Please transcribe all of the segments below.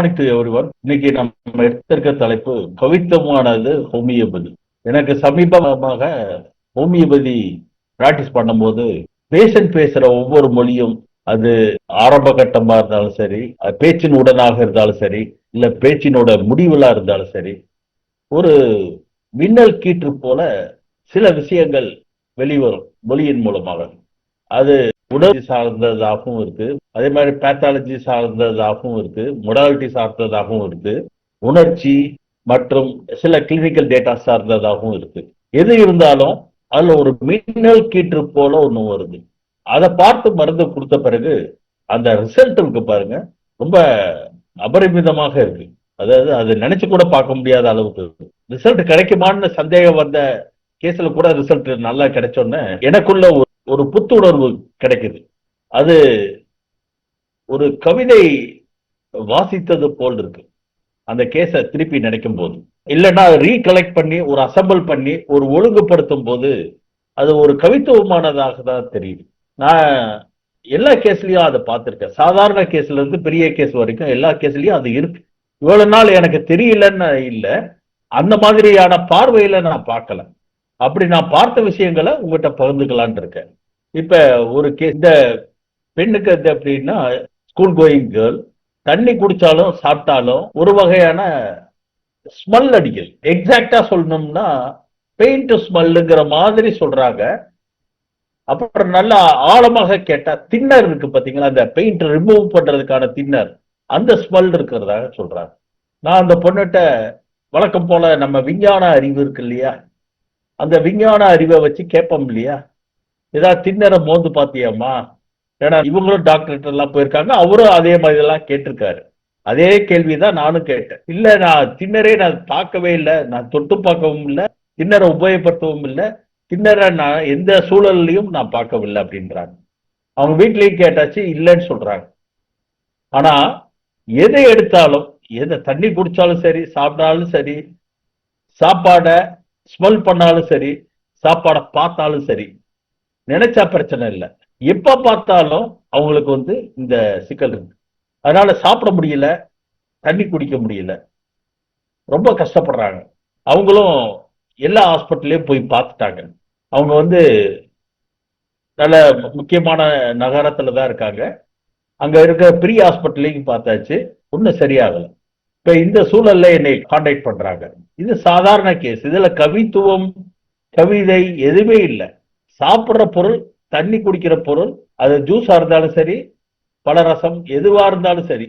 Good morning to இன்னைக்கு நம்ம எடுத்திருக்க தலைப்பு கவித்தமானது ஹோமியோபதி. எனக்கு சமீபமாக ஹோமியோபதி பிராக்டிஸ் பண்ணும்போது பேஷண்ட் பேசுற ஒவ்வொரு மொழியும் அது ஆரம்ப கட்டமா இருந்தாலும் சரி அது பேச்சின் உடனாக இருந்தாலும் சரி இல்ல பேச்சினோட முடிவுலா இருந்தாலும் சரி ஒரு மின்னல் கீற்று போல சில விஷயங்கள் வெளிவரும் மொழியின் மூலமாக. அது உடல் சார்ந்ததாகவும் இருக்கு. அதே மாதிரி பேத்தாலஜி சார்ந்ததாகவும் இருக்கு. மொடாலிட்டி சார்ந்ததாகவும் இருக்கு. உணர்ச்சி மற்றும் சில கிளினிக்கல் டேட்டா சார்ந்ததாகவும் இருக்கு. எது இருந்தாலும் அதுல ஒரு மின்னல் கீற்று போல ஒண்ணு வருது. அதை பார்த்து மருந்து கொடுத்த பிறகு அந்த ரிசல்ட் இருக்கு பாருங்க. ரொம்ப அபரிமிதமாக இருக்கு. அதாவது அது நினைச்சு கூட பார்க்க முடியாத அளவுக்கு ரிசல்ட் கிடைக்குமான்னு சந்தேகம் வந்த கேஸ்ல கூட ரிசல்ட் நல்லா கிடைச்சோன்னு எனக்குள்ள ஒரு ஒரு புத்துணர்வு கிடைக்குது. அது ஒரு கவிதை வாசித்தது போல் இருக்கு. அந்த கேஸை திருப்பி நினைக்கும் போது இல்லைன்னா ரீகலெக்ட் பண்ணி ஒரு அசம்பிள் பண்ணி ஒரு ஒழுங்குபடுத்தும் போது அது ஒரு கவித்துவமானதாக தான் தெரியுது. நான் எல்லா கேஸ்லயும் அதை பார்த்துருக்கேன். சாதாரண கேஸ்ல இருந்து பெரிய கேஸ் வரைக்கும் எல்லா கேஸ்லயும் அது இருக்கு. இவ்வளவு நாள் எனக்கு தெரியலன்னு இல்லை. அந்த மாதிரியான பார்வையில நான் பார்க்கல. அப்படி நான் பார்த்த விஷயங்களை உங்ககிட்ட பகிர்ந்துக்கலான் இருக்கேன். இப்ப ஒரு கே இந்த பெண்ணுக்கு அது அப்படின்னா ஸ்கூல் கோயிங் கேர்ள் தண்ணி குடிச்சாலும் சாப்பிட்டாலும் ஒரு வகையான ஸ்மெல் அடிக்குது. எக்ஸாக்டா சொல்லணும்னா பெயிண்ட் ஸ்மெல்லுங்கிற மாதிரி சொல்றாங்க. அப்புறம் நல்லா ஆழமாக கேட்டா தின்னர் இருக்கு பாத்தீங்களா? அந்த பெயிண்ட் ரிமூவ் பண்றதுக்கான தின்னர் அந்த ஸ்மெல் இருக்கிறதாக சொல்றாங்க. நான் அந்த பொண்ணுகிட்ட வழக்கம் போல நம்ம விஞ்ஞான அறிவு இருக்கு இல்லையா? அந்த விஞ்ஞான அறிவை வச்சு கேட்போம் இல்லையா? ஏதாவது திண்ணற மோந்து பாத்தியாமா ஏன்னா இவங்களும் டாக்டர்கிட்ட எல்லாம் போயிருக்காங்க. அவரும் அதே மாதிரி எல்லாம் கேட்டிருக்காரு. அதே கேள்விதான் நானும் கேட்டேன். இல்ல நான் திண்ணரே நான் பார்க்கவே இல்லை. நான் தொட்டு பார்க்கவும் இல்லை. திண்ணரை உபயோகப்படுத்தவும் இல்லை. திண்ணரை நான் எந்த சூழல்லையும் நான் பார்க்கவில்லை அப்படின்றாங்க. அவங்க வீட்லயும் கேட்டாச்சு இல்லைன்னு சொல்றாங்க. ஆனா எதை எடுத்தாலும் எதை தண்ணி குடிச்சாலும் சரி சாப்பிட்டாலும் சரி சாப்பாடை ஸ்மெல் பண்ணாலும் சரி சாப்பாடை பார்த்தாலும் சரி நினைச்சா பிரச்சனை இல்லை. எப்ப பார்த்தாலும் அவங்களுக்கு வந்து இந்த சிக்கல் இருக்கு. அதனால சாப்பிட முடியல தண்ணி குடிக்க முடியல. ரொம்ப கஷ்டப்படுறாங்க. அவங்களும் எல்லா ஹாஸ்பிட்டல்லையும் போய் பார்த்துட்டாங்க. அவங்க வந்து நல்ல முக்கியமான நகரத்துல தான் இருக்காங்க. அங்க இருக்க பெரிய ஹாஸ்பிட்டல்லையும் பார்த்தாச்சு. ஒன்றும் சரியாகலை. இப்ப இந்த சூழல்ல என்னை கான்டாக்ட் பண்றாங்க. இது சாதாரண கேஸ் இதுல கவித்துவம் கவிதை எதுவுமே இல்லை. சாப்பிட்ற பொருள் தண்ணி குடிக்கிற பொருள் அது ஜூஸா இருந்தாலும் சரி பலரசம் எதுவா இருந்தாலும் சரி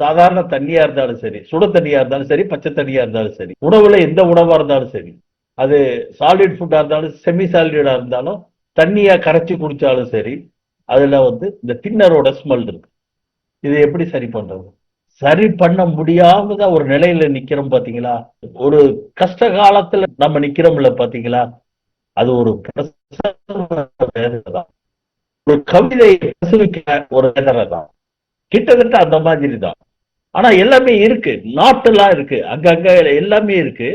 சாதாரண தண்ணியா இருந்தாலும் சரி சுட தண்ணியா இருந்தாலும் சரி பச்சை தண்ணியா இருந்தாலும் சரி உணவுல எந்த உணவா இருந்தாலும் சரி அது சாலிட் ஃபுட்டா இருந்தாலும் செமி சாலிடா இருந்தாலும் தண்ணியா கரைச்சி குடிச்சாலும் சரி அதுல வந்து இந்த தின்னரோட ஸ்மெல் இருக்கு. இது எப்படி சரி பண்றது? சரி பண்ண முடியாத ஒரு நிலையில நிக்கிறோம் பாத்தீங்களா? ஒரு கஷ்ட காலத்துல நம்ம நிக்கிறோம்ல பாத்தீங்களா? அது ஒரு தான் ஒரு கவிதை பிரசவிக்க ஒரு வேதனை தான் கிட்டத்தட்ட அந்த மாதிரி தான் ஆனா எல்லாமே இருக்கு. நாட்டெல்லாம் இருக்கு. அங்கங்க எல்லாமே இருக்கு.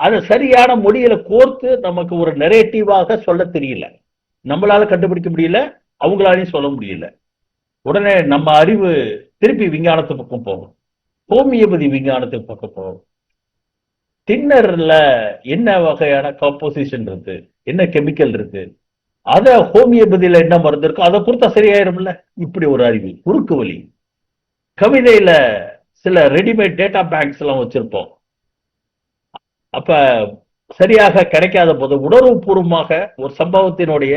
அதை சரியான மொழியில கோர்த்து நமக்கு ஒரு நெரேட்டிவாக சொல்ல தெரியல. நம்மளால கண்டுபிடிக்க முடியல. அவங்களாலையும் சொல்ல முடியல. உடனே நம்ம அறிவு திருப்பி விஞ்ஞானத்து பக்கம் போகும். ஹோமியோபதி விஞ்ஞானத்துக்கு பக்கம் போகும். தின்னர்ல என்ன வகையான காம்போசிஷன் இருக்கு? என்ன கெமிக்கல் இருக்கு? அத ஹோமியோபதியில என்ன மருந்து இருக்கோ அதை பொறுத்தா சரியாயிரும்ல? இப்படி ஒரு அறிவு குறுக்கு வழி. கவிதையில சில ரெடிமேட் டேட்டா பேங்க்ஸ் எல்லாம் வச்சிருப்போம். அப்ப சரியாக கிடைக்காத போது உணர்வு பூர்வமாக ஒரு சம்பவத்தினுடைய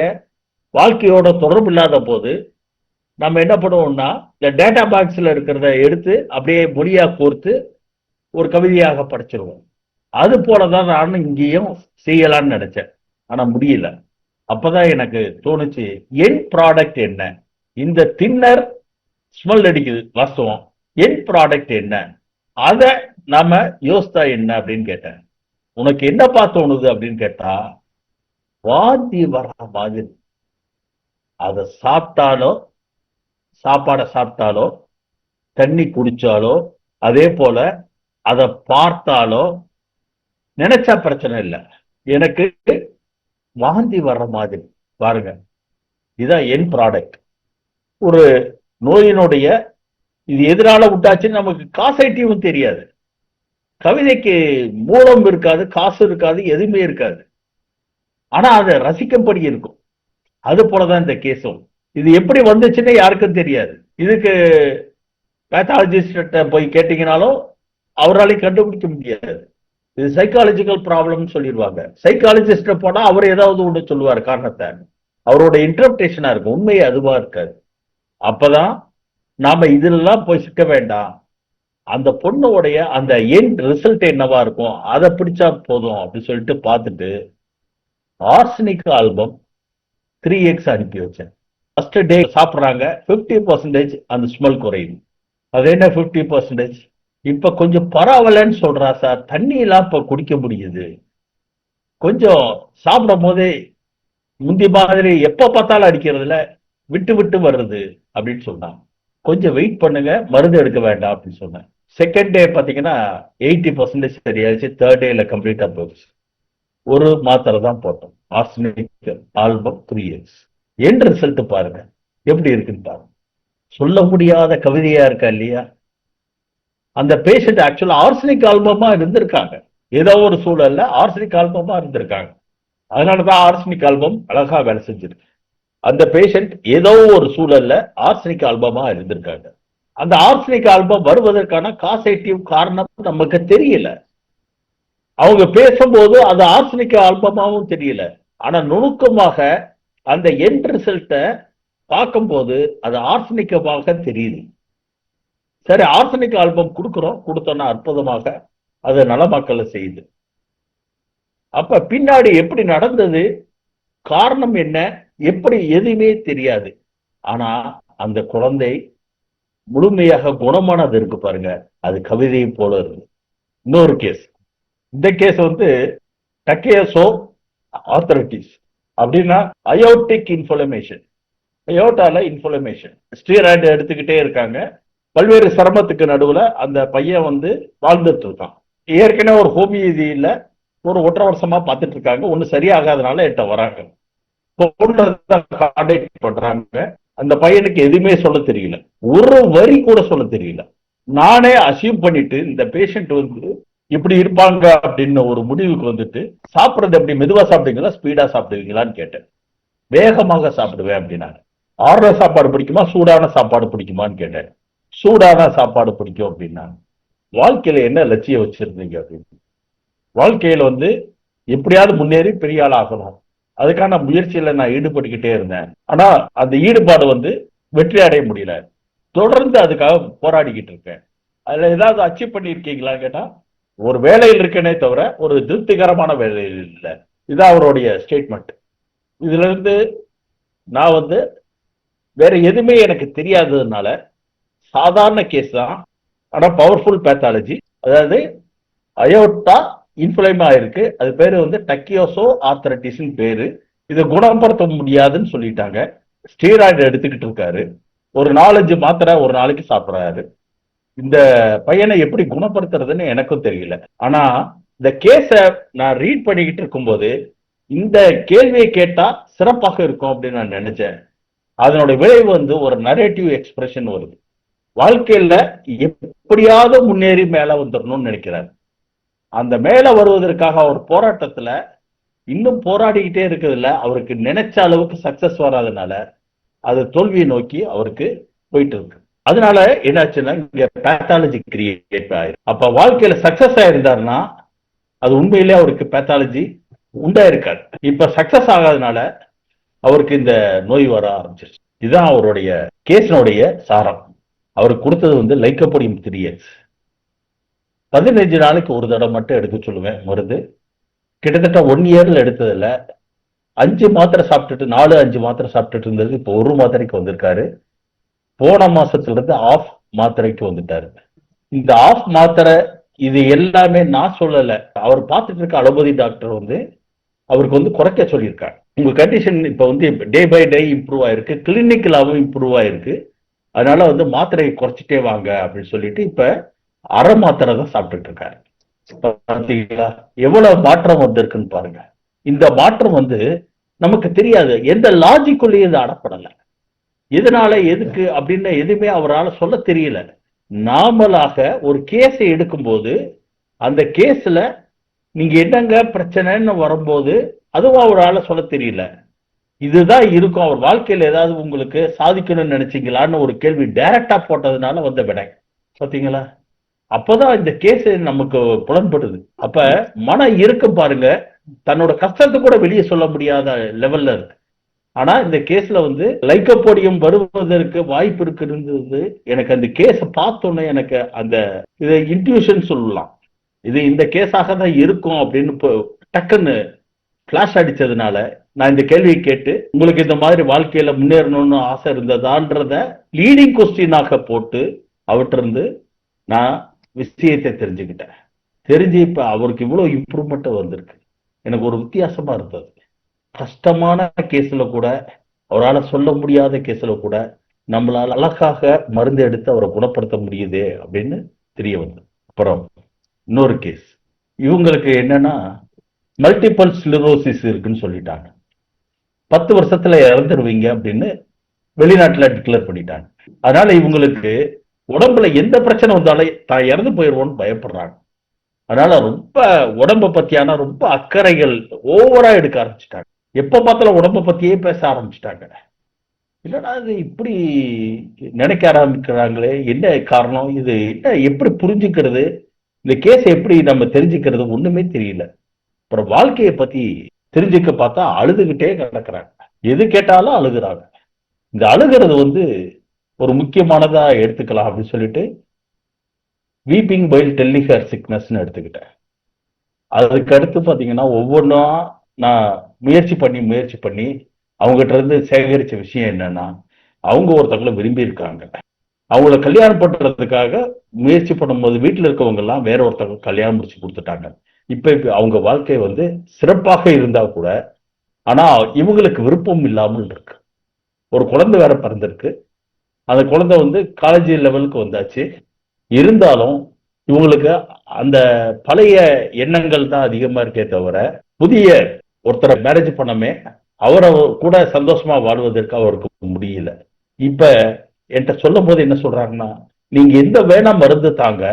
வாழ்க்கையோட தொடர்பு இல்லாத போது நம்ம என்ன பண்ணுவோம்னா இந்த டேட்டா பாக்ஸில் இருக்கிறத எடுத்து அப்படியே மொழியாக கோர்த்து ஒரு கவிதையாக படிச்சிருவோம். அது போலதான் நானும் இங்கேயும் செய்யலான்னு நினைச்சேன். ஆனால் முடியல. அப்போதான் எனக்கு தோணுச்சு என் ப்ராடக்ட் என்ன? இந்த தின்னர் ஸ்மெல் அடிக்குது வாஸ்தவம். என் ப்ராடக்ட் என்ன? அதை நாம யோசித்தா என்ன அப்படின்னு கேட்டேன். உனக்கு என்னப்பா தோணுது அப்படின்னு கேட்டா வாந்தி வர மாதிரி. அதை சாப்பிட்டாலும் சாப்பாடை சாப்பிட்டாலோ தண்ணி குடிச்சாலோ அதே போல அதை பார்த்தாலோ நினைச்சா பிரச்சனை இல்லை. எனக்கு வாந்தி வர்ற மாதிரி. பாருங்க. இதான் என் ப்ராடக்ட் ஒரு நோயினுடைய இது எதனால விட்டாச்சுன்னு நமக்கு காசைட்டியும் தெரியாது. கவிதைக்கு மூலம் இருக்காது காசு இருக்காது எதுவுமே இருக்காது. ஆனா அதை ரசிக்கும்படி இருக்கும். அது போலதான் இந்த கேஸும் இது எப்படி வந்துச்சுன்னு யாருக்கும் தெரியாது. இதுக்கு பேத்தாலஜிஸ்ட போய் கேட்டீங்கனாலும் அவராலையும் கண்டுபிடிக்க முடியாது. இது சைக்காலஜிக்கல் ப்ராப்ளம் சொல்லிடுவாங்க. சைக்காலஜிஸ்ட போனா அவர் ஏதாவது ஒன்று சொல்லுவார் காரணத்தை. அவரோட இன்டர்பிரேஷனா இருக்கும். உண்மை அதுவா இருக்காது. அப்பதான் நாம இதுலலாம் போய் சிக்க வேண்டாம். அந்த பொண்ணுடைய அந்த எண்ட் ரிசல்ட் என்னவா இருக்கும்? அதை பிடிச்சா போதும் அப்படின்னு சொல்லிட்டு பார்த்துட்டு ஆர்சனிக் ஆல்பம் த்ரீ எக்ஸ் அனுப்பி வச்சேன். ஃபர்ஸ்ட் டே சாப்பிட்றாங்க ஃபிஃப்டி பர்சன்டேஜ் அந்த ஸ்மெல் குறையுது. அது என்ன ஃபிஃப்டி பர்சன்டேஜ் இப்போ கொஞ்சம் பரவாயில்லன்னு சொல்கிறா சார் தண்ணியெல்லாம் இப்போ குடிக்க முடியுது. கொஞ்சம் சாப்பிடும் போதே முந்தி மாதிரி எப்போ பார்த்தாலும் அடிக்கிறதுல விட்டு விட்டு வருது அப்படின்னு சொன்னாங்க கொஞ்சம் வெயிட் பண்ணுங்க மருந்து எடுக்க வேண்டாம் அப்படின்னு சொன்னேன். செகண்ட் டே பார்த்தீங்கன்னா எயிட்டி பர்சன்டேஜ் சரியாச்சு தேர்ட் டேல கம்ப்ளீட்டாக போச்சு ஒரு மாத்திரை தான் போட்டோம் ஆர்சனிக் ஆல்பம் த்ரீ இயர்ஸ் என் ரிசல்ட் பாருங்க. எப்படி இருக்குன்னு பாருங்க சொல்ல முடியாத கவிதையா இருக்கா இல்லையா? அந்த பேஷண்ட் ஆக்சுவலா ஆர்சனிக் ஆல்பமா இருந்திருக்காங்க. ஏதோ ஒரு சூழல்ல ஆர்சனிக் ஆல்பமா இருந்திருக்காங்க. அதனாலதான் ஆர்சனிக் ஆல்பம் அழகா வேலை செஞ்சிருக்கு அந்த பேஷண்ட் ஏதோ ஒரு சூழல்ல ஆர்சனிக் ஆல்பமா இருந்திருக்காங்க. அந்த ஆர்சனிக் ஆல்பம் வருவதற்கான காசேட்டிவ் காரணம் நமக்கு தெரியல. அவங்க பேசும்போது அது ஆர்சனிக் ஆல்பமாவும் தெரியல. ஆனா நுணுக்கமாக அந்த எண்ட் ரிசல்ட்டை பார்க்கும்போது அது ஆர்சனிக்கமாக தெரியுது. சரி ஆர்சனிக் ஆல்பம் கொடுக்குறோம். கொடுத்தோன்னா அற்புதமாக அது நலமக்களை செய்யுது. அப்ப பின்னாடி எப்படி நடந்தது? காரணம் என்ன? எப்படி எதுவுமே தெரியாது. ஆனா அந்த குழந்தை முழுமையாக குணமானது இருக்கு பாருங்க. அது கவிதையை போல இருக்கு. இன்னொரு கேஸ் இந்த கேஸ் வந்து டக்கேசோ ஆத்தரிட்டிஸ் அப்படின்னா அயோட்டிக் இன்ஃபர்மேஷன் அயோட்டால இன்ஃபர்மேஷன் ஸ்டீராய்டு எடுத்துக்கிட்டே இருக்காங்க. பல்வேறு சிரமத்துக்கு நடுவுல அந்த பையன் வந்து வாழ்ந்துட்டு இருக்கான் ஏற்கனவே ஒரு ஹோமியோதியில ஒரு ஒன்றரை வருஷமா பார்த்துட்டு இருக்காங்க ஒண்ணு சரியாகாதனால என்கிட்ட வராங்க. கான்டாக்ட் பண்றாங்க. அந்த பையனுக்கு எதுவுமே சொல்ல தெரியல. ஒரு வரி கூட சொல்ல தெரியல. நானே அசியூம் பண்ணிட்டு இந்த பேஷண்ட் வந்து இப்படி இருப்பாங்க அப்படின்னு ஒரு முடிவுக்கு வந்துட்டு சாப்பிட்றது எப்படி மெதுவா சாப்பிடுவீங்களா ஸ்பீடா சாப்பிடுவீங்களான்னு கேட்டேன். வேகமாக சாப்பிடுவேன் அப்படின்னாங்க ஆறுற சாப்பாடு பிடிக்குமா சூடான சாப்பாடு பிடிக்குமான்னு கேட்டேன். சூடான சாப்பாடு பிடிக்கும் அப்படின்னாங்க. வாழ்க்கையில என்ன லட்சியம் வச்சிருந்தீங்க அப்படின்னு. வாழ்க்கையில வந்து எப்படியாவது முன்னேறி பெரிய ஆள் ஆகணும். அதுக்கான முயற்சியில நான் ஈடுபட்டுக்கிட்டே இருந்தேன். ஆனா அந்த ஈடுபாடு வந்து வெற்றி அடைய முடியல. தொடர்ந்து அதுக்காக போராடிக்கிட்டு இருக்கேன். அதுல ஏதாவது அச்சீவ் பண்ணியிருக்கீங்களான்னு கேட்டா ஒரு வேலையில் இருக்கேனே தவிர ஒரு திருப்திகரமான வேலையில் இல்லை. இது அவருடைய ஸ்டேட்மெண்ட் இதுல இருந்து நான் வந்து வேற எதுவுமே எனக்கு தெரியாததுனால சாதாரண கேஸ் தான் ஆனா பவர்ஃபுல் பேத்தாலஜி அதாவது அயோட்டா இன்ஃபுளைம் ஆயிருக்கு அது பேரு வந்து டக்கியோசோ ஆத்தரட்டிஸ்னு பேரு. இதை குணப்படுத்த முடியாதுன்னு சொல்லிட்டாங்க. ஸ்டீராய்டு எடுத்துக்கிட்டு இருக்காரு. ஒரு நாலஞ்சு மாத்திரை ஒரு நாளைக்கு சாப்பிட்றாரு. இந்த பையனை எப்படி குணப்படுத்துறதுன்னு எனக்கும் தெரியல. ஆனா இந்த கேஸ நான் ரீட் பண்ணிக்கிட்டு இருக்கும்போது இந்த கேள்வியை கேட்டா சிறப்பாக இருக்கும் அப்படின்னு நான் நினைச்சேன். அதனோட விளைவு வந்து ஒரு நரேட்டிவ் எக்ஸ்பிரஷன் வருது. வாழ்க்கையில எப்படியாவது முன்னேறி மேல வந்துடணும்னு நினைக்கிறார். அந்த மேல வருவதற்காக அவர் போராட்டத்துல இன்னும் போராடிக்கிட்டே இருக்கிறதுல அவருக்கு நினைச்ச அளவுக்கு சக்சஸ் வராதனால அது தோல்வியை நோக்கி அவருக்கு போயிட்டு இருக்கு. அதனால என்னாச்சுன்னா இங்க பேத்தாலஜி கிரியேட் ஆயிரும். அப்ப வாழ்க்கையில சக்சஸ் ஆயிருந்தாருன்னா அது உண்மையிலே அவருக்கு பேத்தாலஜி உண்டா இருக்காது இப்ப சக்சஸ் ஆகாதனால அவருக்கு இந்த நோய் வர ஆரம்பிச்சிருச்சு. இதுதான் அவருடைய கேஸினுடைய சாரம். அவருக்கு கொடுத்தது வந்து லைக்கப்படியும் த்ரீ இயர்ஸ் பதினஞ்சு நாளைக்கு ஒரு தடவை மட்டும் எடுக்க சொல்லுவேன் மருந்து. கிட்டத்தட்ட ஒன் இயர்ல எடுத்ததுல அஞ்சு மாத்திரை சாப்பிட்டுட்டு நாலு அஞ்சு மாத்திரை சாப்பிட்டுட்டு இருந்தது இப்போ ஒரு மாத்திரைக்கு வந்திருக்காரு. போன மாசத்துல இருந்து ஆஃப் மாத்திரைக்கு வந்துட்டாரு. இந்த ஆஃப் மாத்திரை இது எல்லாமே நான் சொல்லல. அவர் பார்த்துட்டு இருக்க அலோபதி டாக்டர் வந்து அவருக்கு வந்து குறைக்க சொல்லியிருக்காங்க. உங்க கண்டிஷன் இப்போ வந்து டே பை டே இம்ப்ரூவ் ஆயிருக்கு. கிளினிக்கலாவும் இம்ப்ரூவ் ஆயிருக்கு. அதனால வந்து மாத்திரையை குறைச்சிட்டே வாங்க அப்படின்னு சொல்லிட்டு இப்ப அரை மாத்திரை தான் சாப்பிட்டுட்டு இருக்காரு. பார்த்தீங்களா எவ்வளவு மாற்றம் வந்திருக்குன்னு பாருங்க. இந்த மாற்றம் வந்து நமக்கு தெரியாது. எந்த லாஜிக்குள்ளேயும் இது அடப்படலை. எதனால எதுக்கு அப்படின்னு எதுவுமே அவரால் சொல்ல தெரியல. நாமளாக ஒரு கேஸை எடுக்கும்போது அந்த கேஸில் நீங்கள் என்னங்க பிரச்சனைன்னு வரும்போது அதுவும் அவரால் சொல்ல தெரியல. இதுதான் இருக்கும். அவர் வாழ்க்கையில் ஏதாவது உங்களுக்கு சாதிக்கணும்னு நினைச்சிங்களான்னு ஒரு கேள்வி டைரக்டா போட்டதுனால வந்த விடை. பார்த்தீங்களா அப்போதான் இந்த கேஸ் நமக்கு புலன்படுது. அப்ப மன இருக்கும் பாருங்க. தன்னோட கஷ்டத்தை கூட வெளியே சொல்ல முடியாத லெவல்ல இருக்கு. ஆனா இந்த கேஸ்ல வந்து லைக்கப்போடியம் வருவதற்கு வாய்ப்பு இருக்கு எனக்கு அந்த கேஸை பார்த்தோன்னே எனக்கு அந்த இதை இன்ட்யூஷன் சொல்லலாம். இது இந்த கேஸாக தான் இருக்கும் அப்படின்னு இப்போ டக்குன்னு ஃபிளாஷ் அடிச்சதுனால நான் இந்த கேள்வியை கேட்டு உங்களுக்கு இந்த மாதிரி வாழ்க்கையில முன்னேறணும்னு ஆசை இருந்ததான்றத லீடிங் கொஸ்டினாக போட்டு அவற்றிருந்து நான் விஷயத்தை தெரிஞ்சுக்கிட்டேன். தெரிஞ்சு இப்ப அவருக்கு இவ்வளவு இம்ப்ரூவ்மெண்ட் வந்திருக்கு. எனக்கு ஒரு வித்தியாசமா இருந்தது. கஷ்டமான கேஸ்ல கூட அவரால் சொல்ல முடியாத கேஸ்ல கூட நம்மளால் அழகாக மருந்து எடுத்து அவரை குணப்படுத்த முடியுது அப்படின்னு தெரிய வந்தது. அப்புறம் இன்னொரு கேஸ் இவங்களுக்கு என்னன்னா மல்டிபிள் ஸ்லிரோசிஸ் இருக்குன்னு சொல்லிட்டாங்க. பத்து வருஷத்துல இறந்துடுவீங்க அப்படின்னு வெளிநாட்டுல டிக்ளேர் பண்ணிட்டாங்க. அதனால இவங்களுக்கு உடம்புல எந்த பிரச்சனை வந்தாலும் தான் இறந்து போயிடுவோன்னு பயப்படுறாங்க. அதனால ரொம்ப உடம்பை பத்தியான ரொம்ப அக்கறைகள் ஓவரா எடுக்க ஆரம்பிச்சிட்டாங்க. எப்போ பார்த்தாலும் உடம்பை பற்றியே பேச ஆரம்பிச்சிட்டாங்க. இல்லைன்னா இது இப்படி நினைக்க ஆரம்பிக்கிறாங்களே என்ன காரணம் இது என்ன எப்படி புரிஞ்சுக்கிறது இந்த கேஸ் எப்படி நம்ம தெரிஞ்சுக்கிறது ஒண்ணுமே தெரியல. அப்புறம் வாழ்க்கையை பத்தி தெரிஞ்சுக்க பார்த்தா அழுதுகிட்டே கிடக்குறாங்க. எது கேட்டாலும் அழுகுறாங்க. இந்த அழுகிறது வந்து ஒரு முக்கியமானதா எடுத்துக்கலாம் அப்படின்னு சொல்லிட்டு வீப்பிங் பைல் டெல்லிஹர் சிக்னஸ்னு எடுத்துக்கிட்டேன். அதுக்கு அடுத்து பாத்தீங்கன்னா ஒவ்வொன்றா நான் முயற்சி பண்ணி முயற்சி பண்ணி அவங்ககிட்ட இருந்து சேகரிச்ச விஷயம் என்னன்னா அவங்க ஒருத்தவங்களை விரும்பி இருக்காங்க அவங்கள கல்யாணம் பண்றதுக்காக முயற்சி பண்ணும்போது வீட்டில் இருக்கவங்க எல்லாம் வேற ஒருத்தவங்க கல்யாணம் முடிச்சு கொடுத்துட்டாங்க. இப்ப இப்ப அவங்க வாழ்க்கை வந்து சிறப்பாக இருந்தா கூட ஆனா இவங்களுக்கு விருப்பம் இல்லாமல் இருக்கு. ஒரு குழந்தை வேற பிறந்திருக்கு. அந்த குழந்தை வந்து காலேஜ் லெவலுக்கு வந்தாச்சு. இருந்தாலும் இவங்களுக்கு அந்த பழைய எண்ணங்கள் தான் அதிகமா இருக்கே தவிர புதிய ஒருத்தரை மேரேஜ் பண்ணமே அவரை கூட சந்தோஷமா வாழ்வதற்கு அவருக்கு முடியல. இப்ப என்கிட்ட சொல்லும் போது என்ன சொல்றாங்கன்னா நீங்க எந்த வேணா மருந்து தாங்க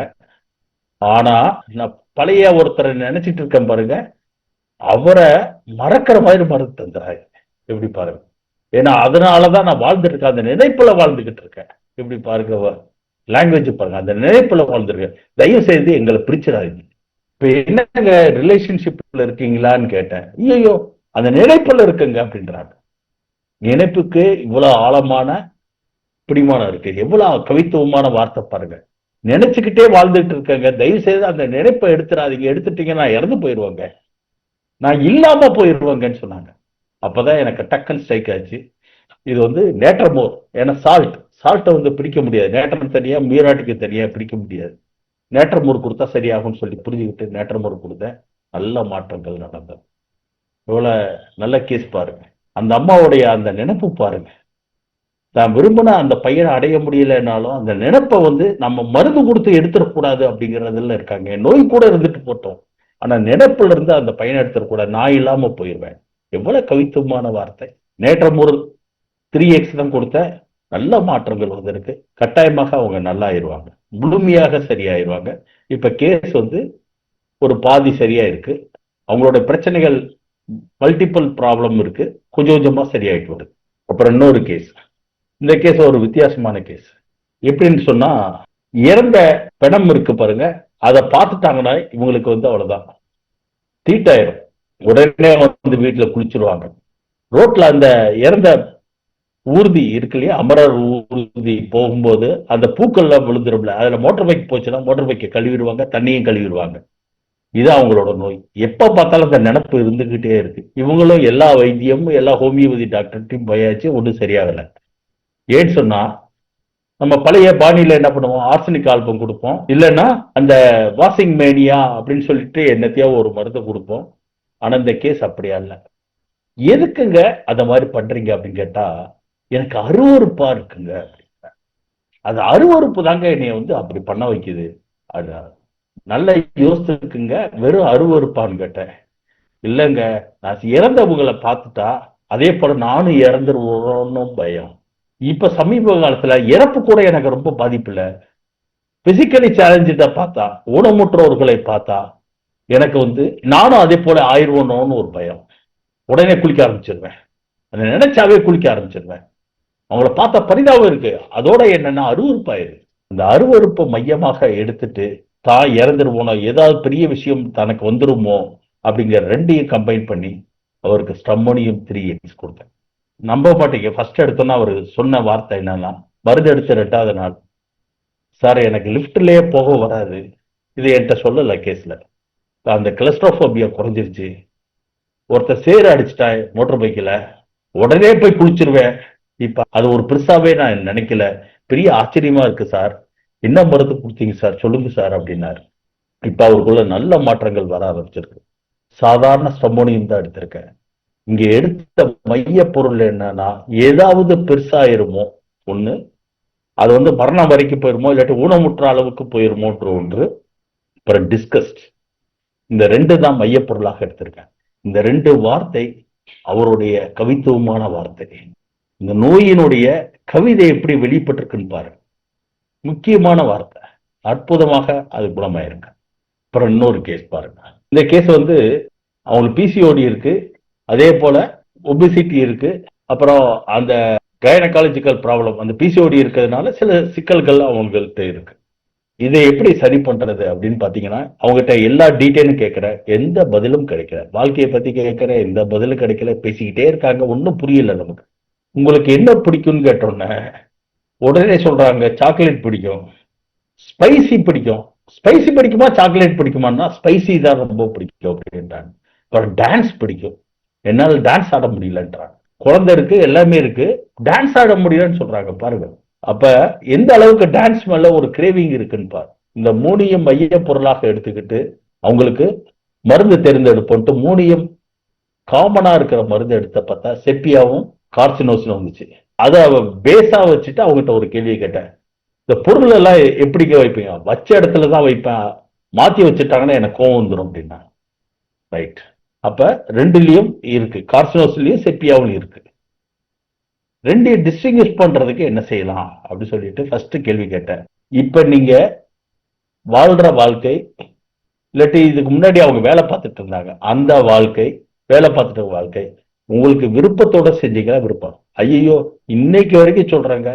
ஆனா நான் பழைய ஒருத்தரை நினைச்சிட்டு இருக்கேன் பாருங்க அவரை மறக்கிற மாதிரி மருந்து தந்துறாங்க எப்படி பாருங்க. ஏன்னா அதனாலதான் நான் வாழ்ந்துட்டு இருக்கேன் அந்த நினைப்புல வாழ்ந்துகிட்டு இருக்கேன். எப்படி பாருங்க லாங்குவேஜ் பாருங்க. அந்த நினைப்புல வாழ்ந்துருக்கேன். தயவு செய்து எங்களை பிரிச்சிடாதீங்க. இப்ப என்னங்க ரிலேஷன்ஷிப்ல இருக்கீங்களான்னு கேட்டேன். ஐயோ அந்த நினைப்புல இருக்குங்க அப்படின்றாங்க. நினைப்புக்கு இவ்வளவு ஆழமான பிடிமானம் இருக்கு. எவ்வளவு கவித்துவமான வார்த்தை பாருங்க. நினைச்சுக்கிட்டே வாழ்ந்துட்டு இருக்கங்க. தயவு செய்து அந்த நினைப்பை எடுத்துடாதீங்க. எடுத்துட்டீங்க நான் இறந்து போயிடுவாங்க. நான் இல்லாம போயிடுவாங்கன்னு சொன்னாங்க. அப்பதான் எனக்கு டக்கன் ஸ்ட்ரைக் ஆச்சு. இது வந்து நேட்டர் மோர். ஏன்னா சால்ட் சால்ட்டை வந்து பிடிக்க முடியாது. நேட்டர் தனியா மீராட்டுக்கு தனியா பிடிக்க முடியாது. நேற்றமோர் கொடுத்தா சரியாகும்னு சொல்லி புரிஞ்சுக்கிட்டு நேற்றமோர் கொடுத்தேன் நல்ல மாற்றங்கள் நடந்தது. இவ்வளவு நல்ல கேஸ் பாருங்க. அந்த அம்மாவுடைய அந்த நினைப்பு பாருங்க. நான் விரும்பின அந்த பையனை அடைய முடியலனாலும் அந்த நினைப்பை வந்து நம்ம மருந்து கொடுத்து எடுத்துடக்கூடாது அப்படிங்கறதுல இருக்காங்க. நோய் கூட இருந்துட்டு போட்டோம். ஆனா நினைப்புல இருந்து அந்த பையனை எடுத்துடக்கூடாது நான் இல்லாம போயிடுவேன் எவ்வளவு கவித்துவமான வார்த்தை. நேற்றம் ஒரு த்ரீ எக்ஸ் தான் கொடுத்த. நல்ல மாற்றங்கள் வந்திருக்கு. கட்டாயமாக அவங்க நல்லாயிருவாங்க. முழுமையாக சரியாயிருவாங்க. இப்ப கேஸ் வந்து ஒரு பாதி சரியா இருக்கு அவங்களோட பிரச்சனைகள் மல்டிபிள் ப்ராப்ளம் இருக்கு. கொஞ்சம் கொஞ்சமா சரியாயிட்டு வருது. அப்புறம் இன்னொரு கேஸ் இந்த கேஸ் ஒரு வித்தியாசமான கேஸ் எப்படின்னு சொன்னா இறந்த பிணம் இருக்கு பாருங்க. அதை பார்த்துட்டாங்கன்னா இவங்களுக்கு வந்து அவ்வளவுதான். தீட்டாயிரும். உடனே வந்து வீட்டுல குளிச்சிருவாங்க. ரோட்ல அந்த இறந்த ஊர்தி இருக்கு இல்லையா? அமரர் ஊர்தி போகும்போது அந்த பூக்கள்லாம் விழுந்துரும்ல. அதுல மோட்டர் பைக் போச்சுன்னா மோட்டர் பைக்கை கழுவிடுவாங்க தண்ணியும் கழுவிடுவாங்க. இது அவங்களோட நோய். எப்ப பார்த்தாலும் அந்த நினப்பு இருந்துகிட்டே இருக்கு. இவங்களும் எல்லா வைத்தியமும் எல்லா ஹோமியோபதி டாக்டர்கிட்டையும் போயாச்சு ஒன்றும் சரியாகல. ஏன்னு சொன்னா நம்ம பழைய பாணியில என்ன பண்ணுவோம்? ஆர்சனிக் ஆல்பம் கொடுப்போம். இல்லைன்னா அந்த வாஷிங் மேனியா அப்படின்னு சொல்லிட்டு என்னத்தையோ ஒரு மருந்து கொடுப்போம். ஆனா இந்த கேஸ் அப்படியா இல்லை எதுக்குங்க அந்த மாதிரி பண்றீங்க அப்படின்னு கேட்டா எனக்கு அருவறுப்பா இருக்குங்க அது அருவறுப்பு தாங்க என்னைய வந்து அப்படி பண்ண வைக்குது. அது நல்ல யோசிச்சுக்குங்க வெறும் அருவறுப்பான்னு கேட்டேன். இல்லைங்க நான் இறந்தவங்களை பார்த்துட்டா அதே போல நானும் இறந்துருவோன்னு பயம். இப்ப சமீப காலத்துல இறப்பு கூட எனக்கு ரொம்ப பாதிப்பு இல்ல பிசிக்கலி சேலஞ்சை பார்த்தா ஊனமுற்றோர்களை பார்த்தா எனக்கு வந்து நானும் அதே போல ஆயிடுவோனோன்னு ஒரு பயம். உடனே குளிக்க ஆரம்பிச்சிருவேன். அதை நினைச்சாவே குளிக்க ஆரம்பிச்சிருவேன். அவங்கள பார்த்தா பரிதாபம் இருக்கு. அதோட என்னன்னா அருவறுப்பாயிருக்கு அந்த அருவறுப்பை மையமாக எடுத்துட்டு தான் இறந்துருவோனோ ஏதாவது பெரிய விஷயம் தனக்கு வந்துருமோ அப்படிங்கிற ரெண்டையும் கம்பைன் பண்ணி அவருக்கு ஸ்டம்மோனியம் த்ரீ எக்ஸ் கொடுத்தேன். நம்ப மாட்டேங்க. ஃபர்ஸ்ட் எடுத்தோன்னா அவர் சொன்ன வார்த்தை என்னன்னா மருந்து எடுத்த ரெண்டாவது நாள். சார் எனக்கு லிஃப்ட்லேயே போக வராது. இது என்கிட்ட சொல்லலை கேஸில். அந்த கிளஸ்ட்ரோஃபோபியா குறைஞ்சிருச்சு. ஒருத்தர் சேர் அடிச்சிட்டா மோட்டர் பைக்கில் உடனே போய் குளிச்சிருவேன். இப்ப அது ஒரு பெருசாவே நான் நினைக்கல. பெரிய ஆச்சரியமா இருக்கு சார். என்ன மருந்து கொடுத்தீங்க சார்? சொல்லுங்க சார் அப்படின்னாரு. இப்ப அவருக்குள்ள நல்ல மாற்றங்கள் வர ஆரம்பிச்சிருக்கு. சாதாரண ஸ்டம்போனியம் தான் எடுத்திருக்கேன். இங்க எடுத்த மைய பொருள் என்னன்னா ஏதாவது பெருசாயிருமோ ஒண்ணு அது வந்து மரணம் வரைக்கும் போயிருமோ இல்லாட்டி ஊனமுற்ற அளவுக்கு போயிருமோன்ற ஒன்று அப்புறம் டிஸ்கஸ்ட் இந்த ரெண்டு தான் மையப்பொருளாக எடுத்திருக்கேன். இந்த ரெண்டு வார்த்தை அவருடைய கவித்துவமான வார்த்தை. இந்த நோயினுடைய கவிதை எப்படி வெளிப்பட்டிருக்குன்னு பாருங்க. முக்கியமான வார்த்தை. அற்புதமாக அது குணமாயிருங்க. அப்புறம் இன்னொரு கேஸ் பாருங்க. இந்த கேஸ் வந்து அவங்களுக்கு பிசிஓடி இருக்கு. அதே போல ஒபிசிட்டி இருக்கு. அப்புறம் அந்த கைனகாலஜிக்கல் ப்ராப்ளம் அந்த பிசிஓடி இருக்கிறதுனால சில சிக்கல்கள் அவங்கள்ட்ட இருக்கு. இதை எப்படி சரி பண்றது அப்படின்னு பாத்தீங்கன்னா அவங்ககிட்ட எல்லா டீட்டெயிலும் கேட்கிற எந்த பதிலும் கிடைக்கல. வாழ்க்கையை பத்தி கேட்கிற எந்த பதிலும் கிடைக்கல. பேசிக்கிட்டே இருக்காங்க. ஒன்றும் புரியல நமக்கு. உங்களுக்கு என்ன பிடிக்கும்னு கேட்டோன்னே உடனே சொல்றாங்க சாக்லேட் பிடிக்கும். ஸ்பைசி பிடிக்கும். ஸ்பைசி பிடிக்குமா? சாக்லேட் பிடிக்குமான்னா ஸ்பைசி தான் ரொம்ப பிடிக்கும் அப்படின்றாங்க. அப்புறம் டான்ஸ் பிடிக்கும். என்னால் டான்ஸ் ஆட முடியலன்றாங்க. குழந்தை இருக்கு எல்லாமே இருக்கு. டான்ஸ் ஆட முடியலன்னு சொல்றாங்க பாருங்க. அப்ப எந்த அளவுக்கு டான்ஸ் மேல ஒரு கிரேவிங் இருக்குன்னு பாரு. இந்த மூணியம் மைய பொருளாக எடுத்துக்கிட்டு அவங்களுக்கு மருந்து தேர்ந்தெடுப்போன்ட்டு மூணியம் காமனா இருக்கிற மருந்து எடுத்த பார்த்தா செப்பியாவும் கார்சினோசினும் வந்துச்சு. அதை பேஸா வச்சுட்டு அவங்ககிட்ட ஒரு கேள்வி கேட்டேன். இந்த பொருள் எல்லாம் எப்படிக்க வைப்பீங்க? வச்ச இடத்துல தான் வைப்பேன். மாத்தி வச்சுட்டாங்கன்னா எனக்கு கோவம் வந்துடும் அப்படின்னா ரைட் அப்ப ரெண்டுலயும் இருக்கு. கார்சினோஸ்லேயும் செப்பியாவும் இருக்கு. ரெண்டையும் டிஸ்டிங்விஷ் பண்றதுக்கு என்ன செய்யலாம்? அப்படின்னு சொல்லிட்டு ஃபர்ஸ்ட் கேள்வி கேட்டேன். இப்ப நீங்க வாழ்ற வாழ்க்கை இல்லாட்டி இதுக்கு முன்னாடி அவங்க வேலை பார்த்துட்டு இருந்தாங்க. அந்த வாழ்க்கை வேலை பார்த்துட்டு வாழ்க்கை உங்களுக்கு விருப்பத்தோட செஞ்சீங்கன்னா விருப்பம். ஐயோ இன்னைக்கு வரைக்கும் சொல்றாங்க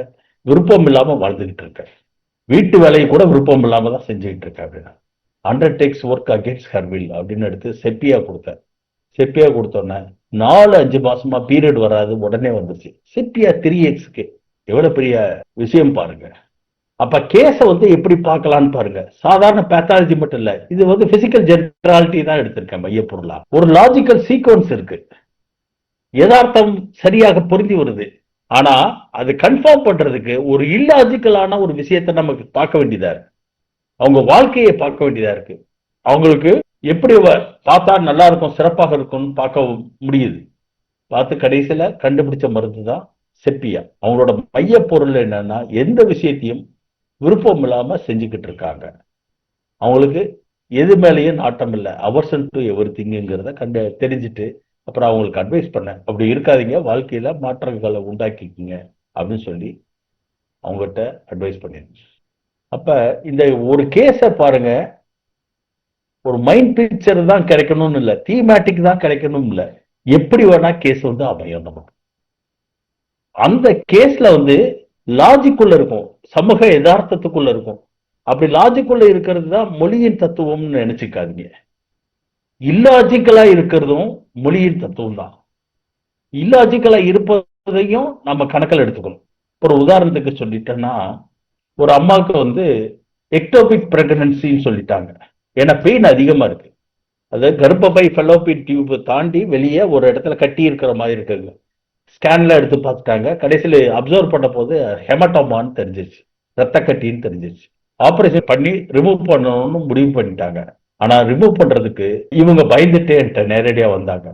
விருப்பம் இல்லாம வாழ்ந்துகிட்டு இருக்கேன் வீட்டு வேலையை கூட விருப்பம் இல்லாம தான் செஞ்சுக்கிட்டு இருக்கேன் அப்படின்னா. அண்டர்டேக்ஸ் ஒர்க் அகேன்ஸ்ட் ஹர்வில் அப்படின்னு எடுத்து செப்பியா கொடுத்தேன் செப்பியா கொடுத்தோன்னே நாலு அஞ்சு மாசமா பீரியட் வராது உடனே வந்துச்சு செப்பியா த்ரீ எக்ஸ்க்கு எவ்வளவு பெரிய விஷயம் பாருங்க. அப்ப கேஸ வந்து எப்படி பார்க்கலாம்னு பாருங்க. சாதாரண பேத்தாலஜி மட்டும் இல்ல இது வந்து பிசிக்கல் ஜென்ரலிட்டி தான் எடுத்திருக்கேன் மையப்பொருளா ஒரு லாஜிக்கல் சீக்வன்ஸ் இருக்கு. யதார்த்தம் சரியாக பொருந்தி வருது. ஆனா அது கன்ஃபார்ம் பண்றதுக்கு ஒரு இல்லாஜிக்கலான ஒரு விஷயத்தை நமக்கு பார்க்க வேண்டியதா இருக்கு. அவங்க வாழ்க்கையை பார்க்க வேண்டியதா இருக்கு. அவங்களுக்கு எப்படி பார்த்தா நல்லா இருக்கும் சிறப்பாக இருக்கும்னு பார்க்க முடியுது. பார்த்து கடைசியில கண்டுபிடிச்ச மருந்து தான் செப்பியா. அவங்களோட மைய பொருள் என்னன்னா எந்த விஷயத்தையும் விருப்பம் இல்லாம செஞ்சுக்கிட்டு இருக்காங்க. அவங்களுக்கு எது மேலேயும் நாட்டம் இல்லை. அவர்சன் டு எவ்ரி திங்குங்கிறத கண்டு தெரிஞ்சுட்டு அப்புறம் அவங்களுக்கு அட்வைஸ் பண்ணேன் அப்படி இருக்காதீங்க. வாழ்க்கையில மாற்றங்களை உண்டாக்கிக்கிங்க அப்படின்னு சொல்லி அவங்ககிட்ட அட்வைஸ் பண்ணிருந்தேன். அப்ப இந்த ஒரு கேஸை பாருங்க. ஒரு மைண்ட் பிக்சர் தான் கிடைக்கணும்னு இல்லை. தீமேட்டிக் தான் கிடைக்கணும் இல்லை. எப்படி வேணா கேஸ் வந்து அமையும் நமக்கு. அந்த கேஸ்ல வந்து லாஜிக்குள்ள இருக்கும். சமூக யதார்த்தத்துக்குள்ள இருக்கும். அப்படி லாஜிக்குள்ள இருக்கிறது தான் மொழியின் தத்துவம்னு நினைச்சுக்காதீங்க. இல்லாஜிக்கலா இருக்கிறதும் மொழியின் தத்துவம் தான் இல்லாஜிக்கலா இருப்பதையும் நம்ம கணக்கில் எடுத்துக்கணும். ஒரு உதாரணத்துக்கு சொல்லிட்டேன்னா ஒரு அம்மாவுக்கு வந்து எக்டோபிக் பிரெக்னன்சின்னு சொல்லிட்டாங்க. ஏன்னா பெயின் அதிகமா இருக்கு. அது கர்ப்பப்பை ஃபெலோபின் டியூப் தாண்டி வெளியே ஒரு இடத்துல கட்டி இருக்கிற மாதிரி இருக்குங்க. ஸ்கேன்ல எடுத்து பார்த்துட்டாங்க. கடைசியில் அப்சர்வ் பண்ண போது ஹெமட்டோமான்னு தெரிஞ்சிச்சு ரத்த கட்டின்னு தெரிஞ்சிச்சு ஆப்ரேஷன் பண்ணி ரிமூவ் பண்ணணும்னு முடிவு பண்ணிட்டாங்க. ஆனா ரிமூவ் பண்றதுக்கு இவங்க பயந்துட்டே என்கிட்ட நேரடியா வந்தாங்க.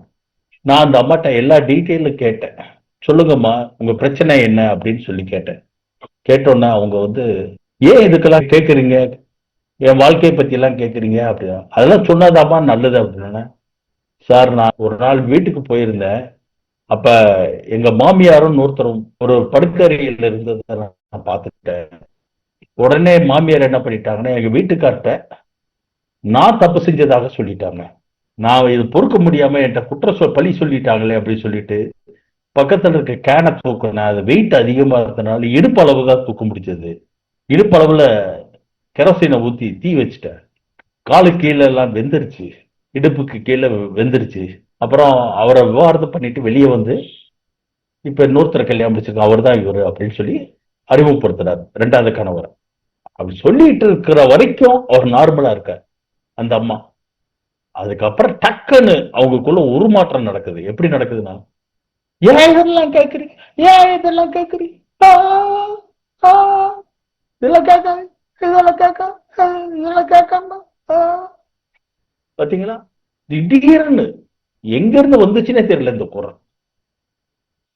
நான் அந்த அம்மாட்ட எல்லா டீட்டெயிலும் கேட்டேன். சொல்லுங்கம்மா உங்க பிரச்சனை என்ன அப்படின்னு சொல்லி கேட்டேன். கேட்டோன்னே அவங்க வந்து ஏன் இதுக்கெல்லாம் கேட்குறீங்க என் வாழ்க்கையை பத்தி எல்லாம் கேட்குறீங்க அப்படின்னா. அதெல்லாம் சொன்னாதாம்மா நல்லது அப்படின்னா சார் நான் ஒரு நாள் வீட்டுக்கு போயிருந்தேன். அப்ப எங்க மாமியாரும் ஒருத்தரும் ஒரு படுக்கறையில் இருந்ததை நான் பார்த்துட்டேன் உடனே மாமியார் என்ன பண்ணிட்டாங்கன்னா எங்க வீட்டுக்கார்ட்ட நான் தப்பு செஞ்சதாக சொல்லிட்டாங்க. நான் இது பொறுக்க முடியாம என்கிட்ட குற்ற சொல் பழி சொல்லிட்டாங்களே அப்படின்னு சொல்லிட்டு பக்கத்துல இருக்க கேனை தூக்குனேன் அது வெயிட் அதிகமா இருந்தனால இடுப்பு அளவு தான் தூக்க முடிஞ்சது. இடுப்பு அளவுல கெரோசினை ஊத்தி தீ வச்சுட்டேன் காலு கீழே எல்லாம் வெந்துருச்சு. இடுப்புக்கு கீழே வெந்துருச்சு. அப்புறம் அவரை விவாகரத்து பண்ணிட்டு வெளியே வந்து இப்ப இன்னொருத்தரை கல்யாணம் முடிச்சிருக்கோம் அவர் தான் இவர் அப்படின்னு சொல்லி அறிமுகப்படுத்துறாரு. ரெண்டாவது கணவர். அப்படி சொல்லிட்டு இருக்கிற வரைக்கும் அவர் நார்மலா இருக்கார். அந்த அம்மா. அதுக்கப்புறம் டக்குன்னு அவங்களுக்குள்ள ஒரு மாற்றம் நடக்குது. எப்படி நடக்குதுன்னா ஏன் இதெல்லாம் கேக்குறீங்க? ஏன் இதெல்லாம் கேக்குறீங்க? இதெல்லாம் கேட்க இதெல்லாம் கேட்க இதெல்லாம் கேட்காம பாத்தீங்களா? திடீர்னு எங்க இருந்து வந்துச்சுன்னே தெரியல இந்த குரல்.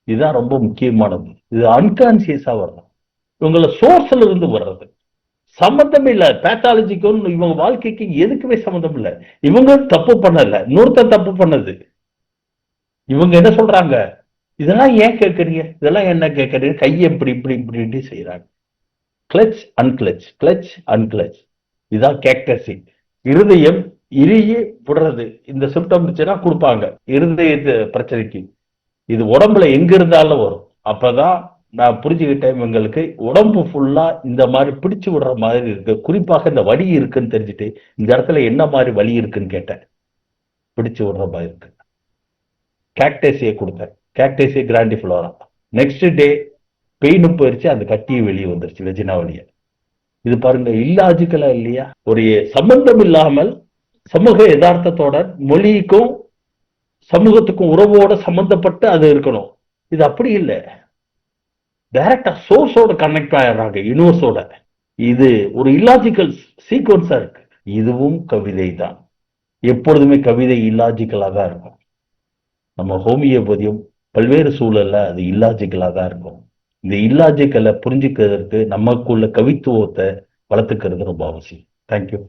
இதுதான் ரொம்ப முக்கியமானது. இது அன்கான்சியஸா வர்றது. இவங்கள சோர்ஸ்ல இருந்து வர்றது. சம்பந்தம் இல்ல பேத்தாலஜிக்கும் இவங்க வாழ்க்கைக்கு எதுக்குமே சம்மந்தம் இல்ல இவங்க தப்பு பண்ணல. நூறுத்த தப்பு பண்ணது. இவங்க என்ன சொல்றாங்க? இதெல்லாம் ஏன் கேட்கறீங்க? இதெல்லாம் என்ன கேட்கறீங்க? கையை இப்படி இப்படி இப்படி செய்யறாங்க கிளச் அன்கிளச் கிளச் அன்கிளச் இதுதான் கேக்டசி இருதயம் இறுகி விடுறது. இந்த சிம்டம் இருந்துச்சுன்னா கொடுப்பாங்க. இருதய பிரச்சனைக்கு. இது உடம்புல எங்க இருந்தாலும் வரும். அப்பதான் நான் புரிஞ்சுக்கிட்டேன் இவங்களுக்கு. உடம்பு ஃபுல்லா இந்த மாதிரி பிடிச்சு விடுற மாதிரி இருக்கு. குறிப்பாக இந்த வலி இருக்குன்னு தெரிஞ்சுட்டு இந்த இடத்துல என்ன மாதிரி வலி இருக்குன்னு கேட்டேன். பிடிச்சு விடுற மாதிரி இருக்கு. கேக்டேசியை கொடுத்தேன். கேக்டேசிய கிராண்டிஃபுளோரா நெக்ஸ்ட் டே பெயினும் போயிருச்சு அந்த கட்டியும் வெளியே வந்துருச்சு வெஜினா வழிய இது பாருங்க இல்லாஜிக்கலா இல்லையா? ஒரு சம்பந்தம் இல்லாமல் சமூக யதார்த்தத்தோட மொழிக்கும் சமூகத்துக்கும் உறவோட சம்பந்தப்பட்டு அது இருக்கணும். இது அப்படி இல்லை. டைரக்டா சோர்ஸோட கனெக்ட் ஆயிடுறாங்க யூனிவர்ஸோட இது ஒரு இல்லாஜிக்கல் சீக்வன்ஸா இருக்கு. இதுவும் கவிதை தான் எப்பொழுதுமே கவிதை இல்லாஜிக்கலா தான் இருக்கும். நம்ம ஹோமியோபதியும் பல்வேறு சூழல்ல அது இல்லாஜிக்கலா தான் இருக்கும். இந்த இல்லாஜிக்கலை புரிஞ்சுக்கிறதுக்கு நமக்குள்ள கவித்துவத்தை வளர்த்துக்கிறது ரொம்ப அவசியம். தேங்க்யூ